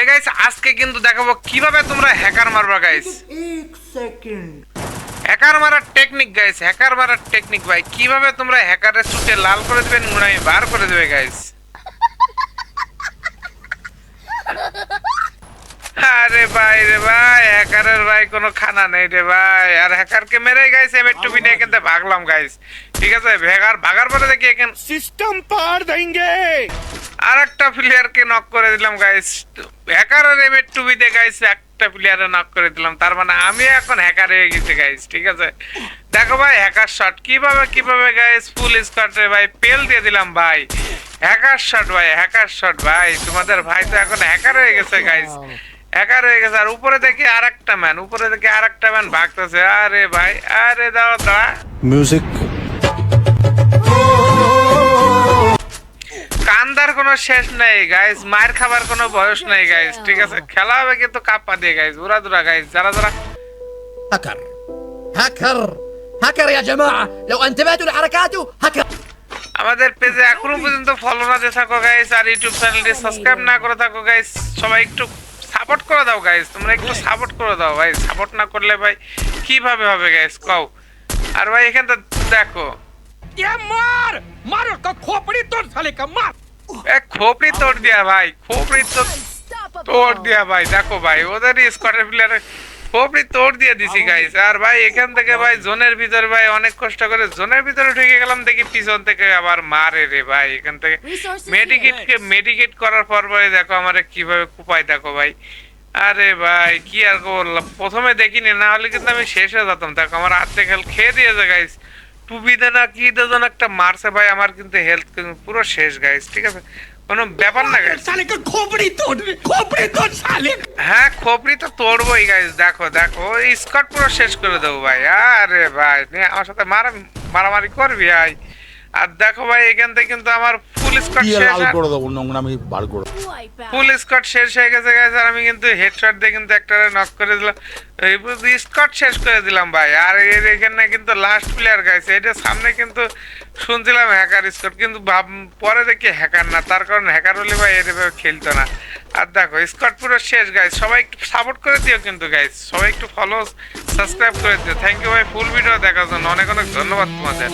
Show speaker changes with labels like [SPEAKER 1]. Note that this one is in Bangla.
[SPEAKER 1] হে গাইস আজকে কিন্তু দেখাবো কীভাবে তোমরা হ্যাকার মারবা গাইস
[SPEAKER 2] এক সেকেন্ড
[SPEAKER 1] হ্যাকার মারার টেকনিক গাইস হ্যাকার মারার টেকনিক ভাই। কীভাবে তোমরা হ্যাকারের চুটে লাল করে দেবেন গুণামি বার করে দেবে গাইস আরে ভাই রে ভাই হ্যাকারের ভাই কোনো খানা নেই রে ভাই। আর হ্যাকারকে মেরে গাইস এম টু বিনে কিন্তু ভাগলাম গাইস ঠিক আছে? হ্যাকার ভাগার পরে দেখি এখান
[SPEAKER 3] সিস্টেম পার দেঙ্গে
[SPEAKER 1] আর একটা প্লেয়ারকে নক করে দিলাম গাইস হ্যাকারের এমের টুবিতে গাইস একটা প্লেয়ারে নক করে দিলাম। তার মানে আমি এখন হ্যাকার হয়ে গেছি গাইস ঠিক আছে? দেখো ভাই হ্যাকার শট কীভাবে কীভাবে গাইস ফুল স্কোয়াডে ভাই পেল দিয়ে দিলাম ভাই। হ্যাকার শট ভাই হ্যাকার শট ভাই। তোমাদের ভাই তো এখন হ্যাকার হয়ে গেছে গাইস হ্যাকার হয়ে গেছে। আর উপরে দেখি আরেকটা ম্যান উপরে দেখি আরেকটা ম্যান ভাগতেছে। আরে ভাই আরে দাও
[SPEAKER 3] দাও।
[SPEAKER 1] মিউজিক কোনো শেষ নাই গাইজ মায়ের খাবার কোনো বয়স নাই গাইজ ঠিক আছে? খেলা হবে কিন্তু কাপ্পা দিয়ে গাইজ উড়া দুরা গাইজ যারা যারা
[SPEAKER 4] হাকার। হাকার। হাকার ইয়া জামা لو انتبهتوا لحركاته হাকার।
[SPEAKER 1] আমাদের পেজে এখনও পর্যন্ত ফলো না দেয়া থাকো গাইস আর ইউটিউব চ্যানেলটি সাবস্ক্রাইব না করে থাকো গাইস সবাই একটু সাপোর্ট করে দাও গাইস তোমরা একটু সাপোর্ট করে দাও ভাই সাপোর্ট না করলে ভাই কীভাবে হবে গাইস কও। আর ভাই এখানটা দেখো।
[SPEAKER 3] ইয়া মার! মারো কা খোপড়ি তোর সালে কা
[SPEAKER 1] মার! খোপড়ি তোড় দিয়া ভাই খোপড়ি তো তোড় দিয়া ভাই দেখো ভাই ওদের স্কোয়াডের প্লেয়ার খোপড়ি তোড় দিয়ে দিছি গাইস আর ভাই এখান থেকে ভাই জোনের ভিতরে ভাই অনেক কষ্ট করে জোনের ভিতরে ঢুকে গেলাম দেখি পিছন থেকে আবার মারে রে ভাই এখান থেকে মেডিকেট মেডিকেট করার পর ভাই দেখো আমারে কীভাবে কুপায় দেখো ভাই। আরে ভাই কি আর বললাম প্রথমে দেখিনি না হলে কিন্তু আমি শেষ হয়ে যেতাম। দেখো আমার হাতে খেল খেয়ে দিয়েছে গাইস টুবিতে না কি যেন একটা মারছে ভাই আমার কিন্তু হেলথ পুরো শেষ গাইস ঠিক আছে? কোনো ব্যাপার না গাইস
[SPEAKER 3] শালিক খোপড়ি তোর খোপড়ি তোর শালিক।
[SPEAKER 1] হ্যাঁ খোপড়ি তো তোড়বই গাইস দেখো দেখো স্কট পুরো শেষ করে দেবো ভাই আরে ভাই আমার সাথে মারা মারামারি করবি ভাই। আর দেখো ভাই এখান থেকে কিন্তু আমার ফুল স্কট শেষ আর-
[SPEAKER 5] করে দেবো নোংরামি বার করে
[SPEAKER 1] ফুল স্কট শেষ হয়ে গেছে গাইস আর আমি কিন্তু হেডশট দিয়ে কিন্তু একটা নক করে দিলাম। এই স্কট শেষ করে দিলাম ভাই। আর এর এখানে কিন্তু লাস্ট প্লেয়ার গাইস এটা সামনে কিন্তু শুনছিলাম হ্যাকার স্কট কিন্তু ভাব পরে দেখি হ্যাকার না তার কারণ হ্যাকার হলে ভাই এভাবে খেলতো না। আর দেখো স্কট পুরো শেষ গাইস সবাই একটু সাপোর্ট করে দিও কিন্তু গাইস সবাই একটু ফলো সাবস্ক্রাইব করে দিও। থ্যাংক ইউ ভাই ফুল ভিডিও দেখার জন্য অনেক অনেক ধন্যবাদ তোমাদের।